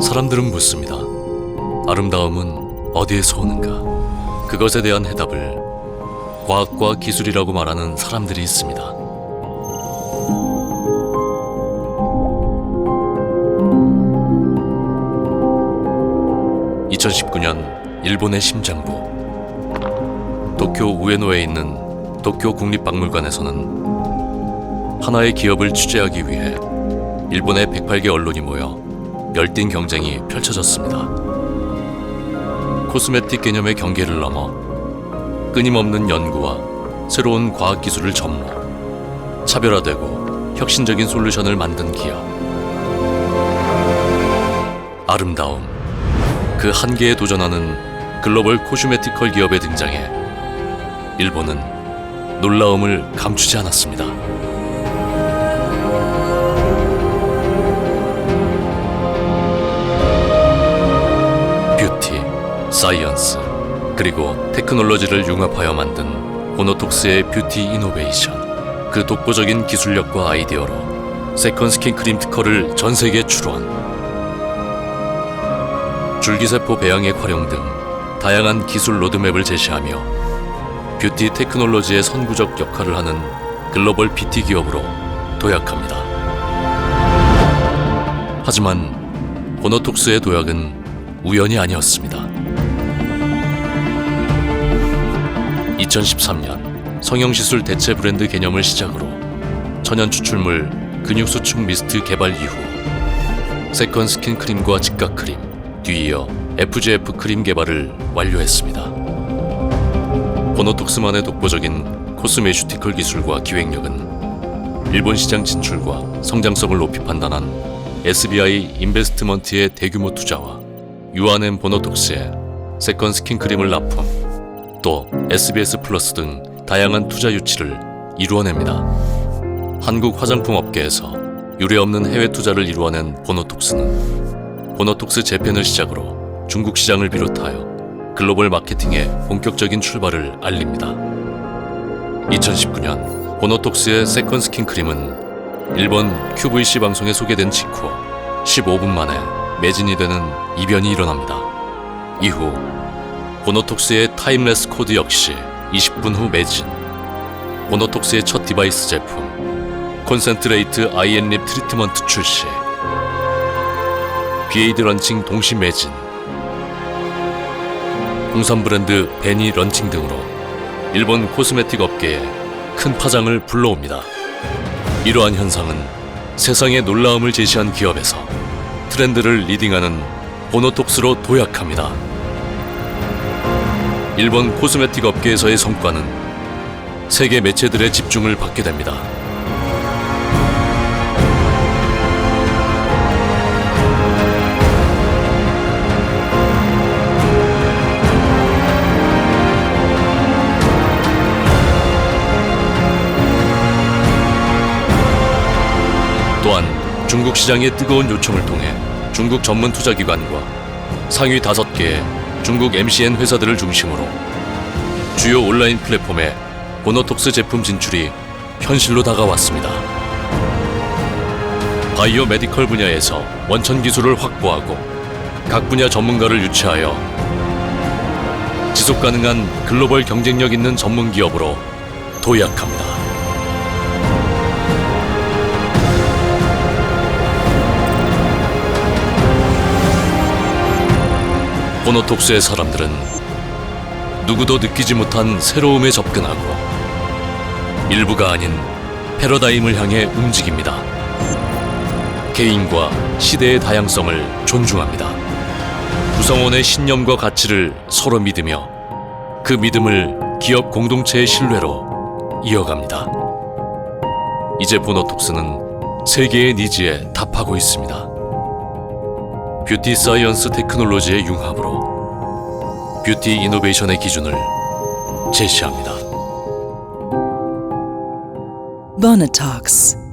사람들은 묻습니다. 아름다움은 어디에서 오는가? 그것에 대한 해답을 과학과 기술이라고 말하는 사람들이 있습니다. (2019년) 일본의 심장부 도쿄 우에노에 있는 도쿄 국립박물관에서는 하나의 기업을 취재하기 위해 일본의 108개 언론이 모여 열띤 경쟁이 펼쳐졌습니다. 코스메틱 개념의 경계를 넘어 끊임없는 연구와 새로운 과학 기술을 접목, 차별화되고 혁신적인 솔루션을 만든 기업. 아름다움, 그 한계에 도전하는 글로벌 코스메티컬 기업의 등장에 일본은 놀라움을 감추지 않았습니다. 사이언스, 그리고 테크놀로지를 융합하여 만든 보노톡스의 뷰티 이노베이션. 그 독보적인 기술력과 아이디어로 세컨 스킨 크림 특허를 전 세계에 출원. 줄기세포 배양액 활용 등 다양한 기술 로드맵을 제시하며 뷰티 테크놀로지의 선구적 역할을 하는 글로벌 뷰티 기업으로 도약합니다. 하지만 보노톡스의 도약은 우연이 아니었습니다. 2013년 성형시술 대체 브랜드 개념을 시작으로 천연 추출물 근육 수축 미스트 개발 이후 세컨 스킨 크림과 직각 크림, 뒤이어 FGF 크림 개발을 완료했습니다. 보노톡스만의 독보적인 코스메슈티컬 기술과 기획력은 일본 시장 진출과 성장성을 높이 판단한 SBI 인베스트먼트의 대규모 투자와 유한앤 보노톡스의 세컨 스킨 크림을 납품, 또 SBS 플러스 등 다양한 투자 유치를 이루어냅니다. 한국 화장품 업계에서 유례없는 해외 투자를 이루어낸 보노톡스는 보노톡스 재팬을 시작으로 중국 시장을 비롯하여 글로벌 마케팅의 본격적인 출발을 알립니다. 2019년 보노톡스의 세컨 스킨 크림은 일본 QVC 방송에 소개된 직후 15분 만에 매진이 되는 이변이 일어납니다. 이후 보노톡스의 타임레스 코드 역시 20분 후 매진. 보노톡스의 첫 디바이스 제품 콘센트레이트 아이엔립 트리트먼트 출시. 비에이드 런칭 동시 매진. 홍삼 브랜드 베니 런칭 등으로 일본 코스메틱 업계에 큰 파장을 불러옵니다. 이러한 현상은 세상의 놀라움을 제시한 기업에서 트렌드를 리딩하는 보노톡스로 도약합니다. 일본 코스메틱 업계에서의 성과는 세계 매체들의 집중을 받게 됩니다. 또한 중국 시장의 뜨거운 요청을 통해 중국 전문 투자기관과 상위 5개의 중국 MCN 회사들을 중심으로 주요 온라인 플랫폼에 보노톡스 제품 진출이 현실로 다가왔습니다. 바이오 메디컬 분야에서 원천 기술을 확보하고 각 분야 전문가를 유치하여 지속 가능한 글로벌 경쟁력 있는 전문 기업으로 도약합니다. 보노톡스의 사람들은 누구도 느끼지 못한 새로움에 접근하고 일부가 아닌 패러다임을 향해 움직입니다. 개인과 시대의 다양성을 존중합니다. 구성원의 신념과 가치를 서로 믿으며 그 믿음을 기업 공동체의 신뢰로 이어갑니다. 이제 보노톡스는 세계의 니즈에 답하고 있습니다. 뷰티 사이언스 테크놀로지의 융합으로 뷰티 이노베이션의 기준을 제시합니다. Bonatox.